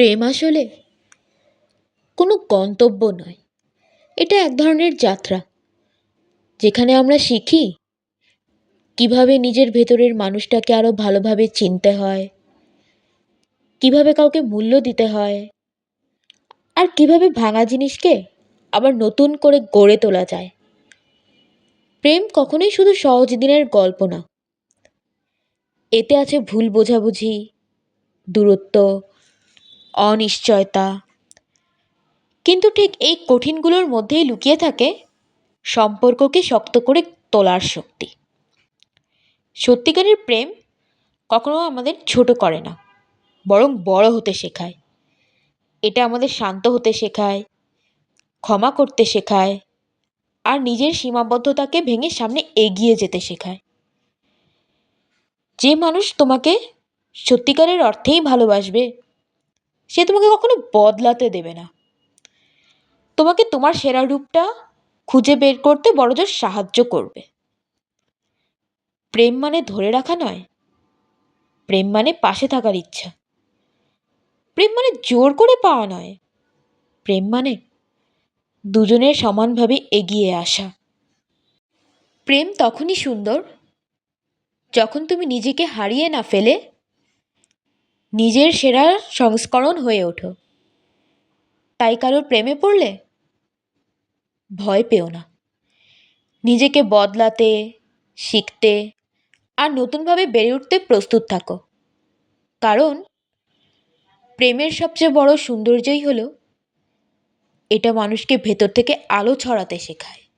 প্রেম আসলে কোনো গন্তব্য নয়। এটা এক ধরনের যাত্রা। যেখানে আমরা শিখি কীভাবে নিজের ভেতরের মানুষটাকে আরও ভালোভাবে চিনতে হয়, কীভাবে কাউকে মূল্য দিতে হয়, আর কীভাবে ভাঙা জিনিসকে আবার নতুন করে গড়ে তোলা যায়। প্রেম কখনোই শুধু সহজ দিনের গল্প না। এতে আছে ভুল বোঝাবুঝি, দূরত্ব অনিশ্চয়তা। কিন্তু ঠিক এই কঠিনগুলোর মধ্যেই লুকিয়ে থাকে সম্পর্ককে শক্ত করে তোলার শক্তি। সত্যিকারের প্রেম কখনো আমাদের ছোট করে না, বরং বড় হতে শেখায়। এটা আমাদের শান্ত হতে শেখায়, ক্ষমা করতে শেখায়, আর নিজের সীমাবদ্ধতাকে ভেঙে সামনে এগিয়ে যেতে শেখায়। যে মানুষ তোমাকে সত্যিকারের অর্থেই ভালোবাসবে সে তোমাকে কখনো বদলাতে দেবে না। তোমাকে তোমার সেরা রূপটা খুঁজে বের করতে বড়জোর সাহায্য করবে। প্রেম মানে ধরে রাখা নয়, প্রেম মানে পাশে থাকার ইচ্ছা। প্রেম মানে জোর করে পাওয়া নয়, প্রেম মানে দুজনের সমানভাবে এগিয়ে আসা। প্রেম তখনই সুন্দর যখন তুমি নিজেকে হারিয়ে না ফেলে নিজের সেরা সংস্করণ হয়ে ওঠো। তাই কারোর প্রেমে পড়লে ভয় পেও না। নিজেকে বদলাতে, শিখতে আর নতুনভাবে বেড়ে উঠতে প্রস্তুত থাকো। কারণ প্রেমের সবচেয়ে বড় সৌন্দর্যই হলো এটা মানুষকে ভেতর থেকে আলো ছড়াতে শেখায়।